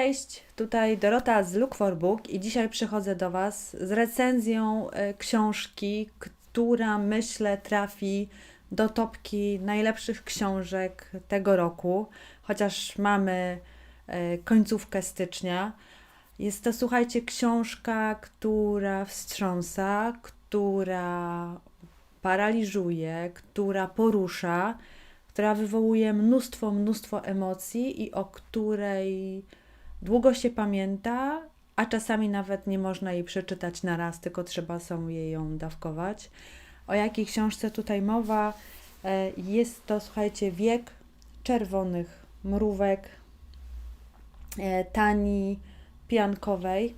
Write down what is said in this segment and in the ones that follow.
Cześć, tutaj Dorota z Look for Book i dzisiaj przychodzę do Was z recenzją e, książki, która myślę trafi do topki najlepszych książek tego roku, chociaż mamy e, końcówkę stycznia. Jest to, słuchajcie, książka, która wstrząsa, która paraliżuje, która porusza, która wywołuje mnóstwo, mnóstwo emocji i o której długo się pamięta, a czasami nawet nie można jej przeczytać na raz, tylko trzeba sobie ją dawkować. O jakiej książce tutaj mowa? E, Jest to, słuchajcie, wiek czerwonych mrówek e, Tani Piankowej.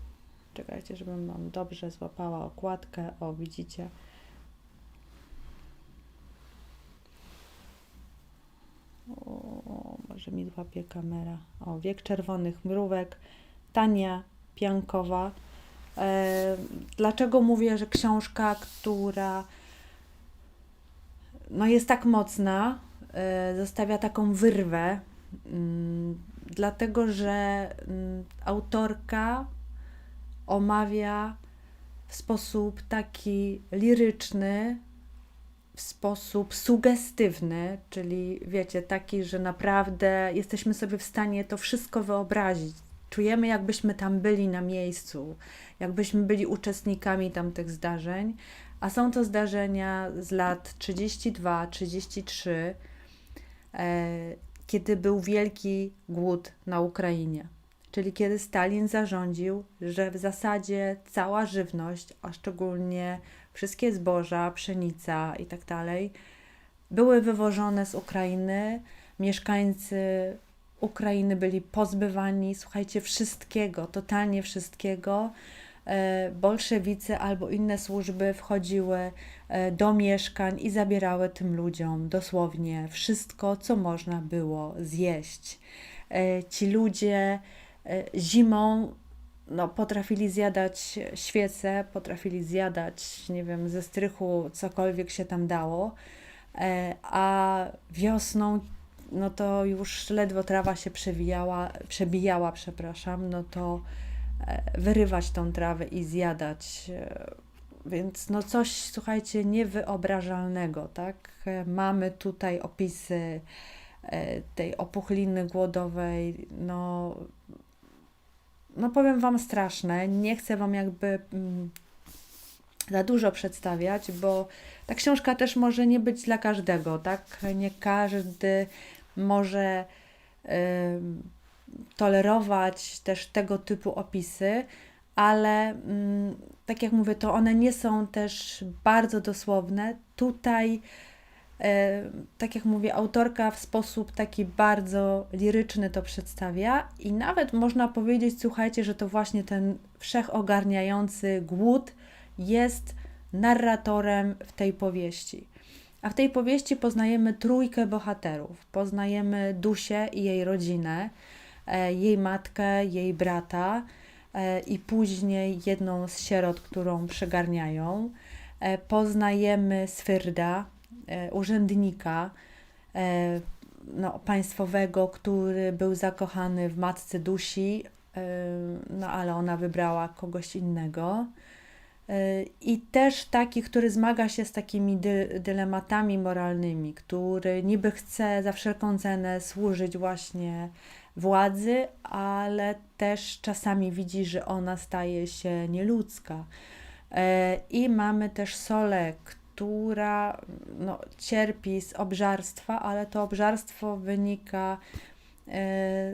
Czekajcie, żebym Wam dobrze złapała okładkę. O, widzicie. Może mi złapie kamera. O, wiek czerwonych mrówek, Tania Piankowa. E, dlaczego mówię, że książka, która no jest tak mocna, e, zostawia taką wyrwę, mm, dlatego że mm, autorka omawia w sposób taki liryczny, w sposób sugestywny, czyli wiecie, taki, że naprawdę jesteśmy sobie w stanie to wszystko wyobrazić. Czujemy, jakbyśmy tam byli na miejscu, jakbyśmy byli uczestnikami tamtych zdarzeń, a są to zdarzenia z lat 32-33, e, kiedy był wielki głód na Ukrainie. Czyli kiedy Stalin zarządził, że w zasadzie cała żywność, a szczególnie wszystkie zboża, pszenica i tak dalej, były wywożone z Ukrainy. Mieszkańcy Ukrainy byli pozbywani, słuchajcie, wszystkiego, totalnie wszystkiego. E, Bolszewicy albo inne służby wchodziły e, do mieszkań i zabierały tym ludziom dosłownie wszystko, co można było zjeść. E, Ci ludzie zimą no, potrafili zjadać świece, potrafili zjadać, nie wiem, ze strychu cokolwiek się tam dało, e, a wiosną, no to już ledwo trawa się przewijała, przebijała, przepraszam, no to e, wyrywać tą trawę i zjadać. e, Więc no coś, słuchajcie, niewyobrażalnego, tak? E, Mamy tutaj opisy e, tej opuchliny głodowej, no no powiem Wam straszne. Nie chcę Wam jakby mm, za dużo przedstawiać, bo ta książka też może nie być dla każdego, tak? Nie każdy może ym, tolerować też tego typu opisy, ale mm, tak jak mówię, to one nie są też bardzo dosłowne. Tutaj tak jak mówię, autorka w sposób taki bardzo liryczny to przedstawia i nawet można powiedzieć, słuchajcie, że to właśnie ten wszechogarniający głód jest narratorem w tej powieści. A w tej powieści poznajemy trójkę bohaterów. Poznajemy Dusię i jej rodzinę, e, jej matkę, jej brata e, i później jedną z sierot, którą przygarniają. E, Poznajemy Swyrda, e, urzędnika e, no, państwowego, który był zakochany w matce Dusi, e, no ale ona wybrała kogoś innego. E, I też taki, który zmaga się z takimi dy, dylematami moralnymi, który niby chce za wszelką cenę służyć właśnie władzy, ale też czasami widzi, że ona staje się nieludzka. E, I mamy też Solę, która no, cierpi z obżarstwa, ale to obżarstwo wynika e,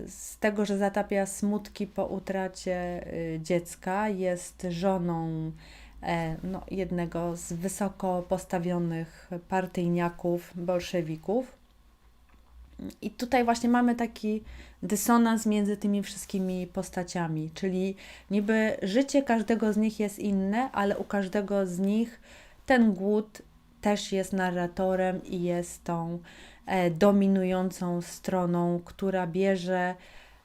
z tego, że zatapia smutki po utracie e, dziecka. Jest żoną e, no, jednego z wysoko postawionych partyjniaków, bolszewików. I tutaj właśnie mamy taki dysonans między tymi wszystkimi postaciami, czyli niby życie każdego z nich jest inne, ale u każdego z nich ten głód też jest narratorem i jest tą e, dominującą stroną, która bierze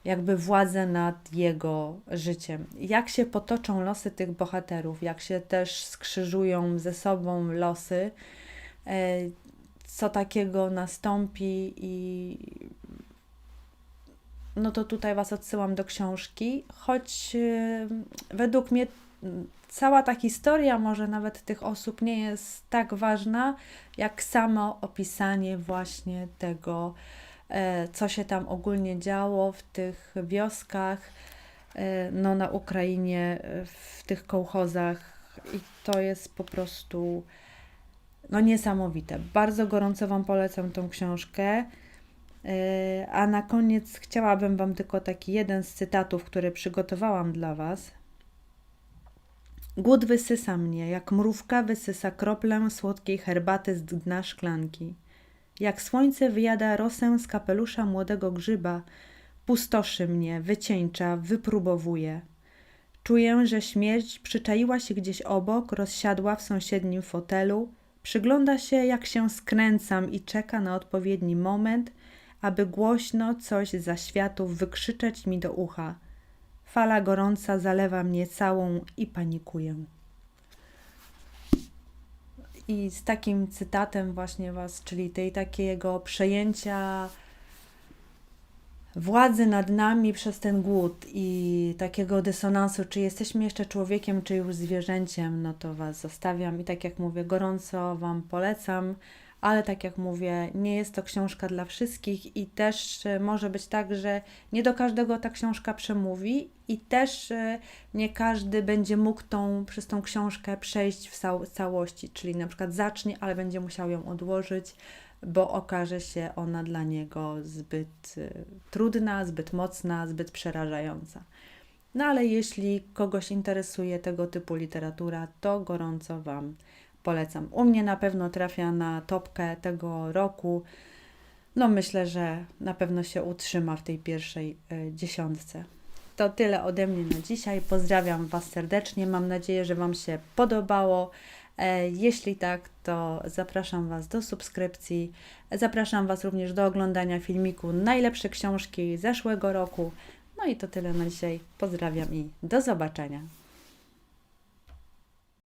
jakby władzę nad jego życiem. Jak się potoczą losy tych bohaterów, jak się też skrzyżują ze sobą losy, e, co takiego nastąpi i no to tutaj Was odsyłam do książki, choć y, według mnie cała ta historia, może nawet tych osób, nie jest tak ważna, jak samo opisanie właśnie tego, e, co się tam ogólnie działo w tych wioskach, e, no na Ukrainie, e, w tych kołchozach. I to jest po prostu no niesamowite. Bardzo gorąco Wam polecam tą książkę. A na koniec chciałabym Wam tylko taki jeden z cytatów, który przygotowałam dla Was. Głód wysysa mnie, jak mrówka wysysa kroplę słodkiej herbaty z dna szklanki. Jak słońce wyjada rosę z kapelusza młodego grzyba, pustoszy mnie, wycieńcza, wypróbowuje. Czuję, że śmierć przyczaiła się gdzieś obok, rozsiadła w sąsiednim fotelu, przygląda się, jak się skręcam i czeka na odpowiedni moment, aby głośno coś za światów wykrzyczeć mi do ucha. Fala gorąca zalewa mnie całą i panikuję. I z takim cytatem właśnie was, czyli tej takiego przejęcia władzy nad nami przez ten głód i takiego dysonansu, czy jesteśmy jeszcze człowiekiem, czy już zwierzęciem, no to Was zostawiam i tak jak mówię, gorąco Wam polecam, ale tak jak mówię, nie jest to książka dla wszystkich i też e, może być tak, że nie do każdego ta książka przemówi i też e, nie każdy będzie mógł tą, przez tą książkę przejść w cał- całości, czyli na przykład zacznie, ale będzie musiał ją odłożyć, bo okaże się ona dla niego zbyt y, trudna, zbyt mocna, zbyt przerażająca. No ale jeśli kogoś interesuje tego typu literatura, to gorąco Wam polecam. U mnie na pewno trafia na topkę tego roku. No myślę, że na pewno się utrzyma w tej pierwszej y, dziesiątce. To tyle ode mnie na dzisiaj. Pozdrawiam Was serdecznie. Mam nadzieję, że Wam się podobało. E, Jeśli tak, to zapraszam Was do subskrypcji. Zapraszam Was również do oglądania filmiku Najlepsze książki zeszłego roku. No i to tyle na dzisiaj. Pozdrawiam i do zobaczenia.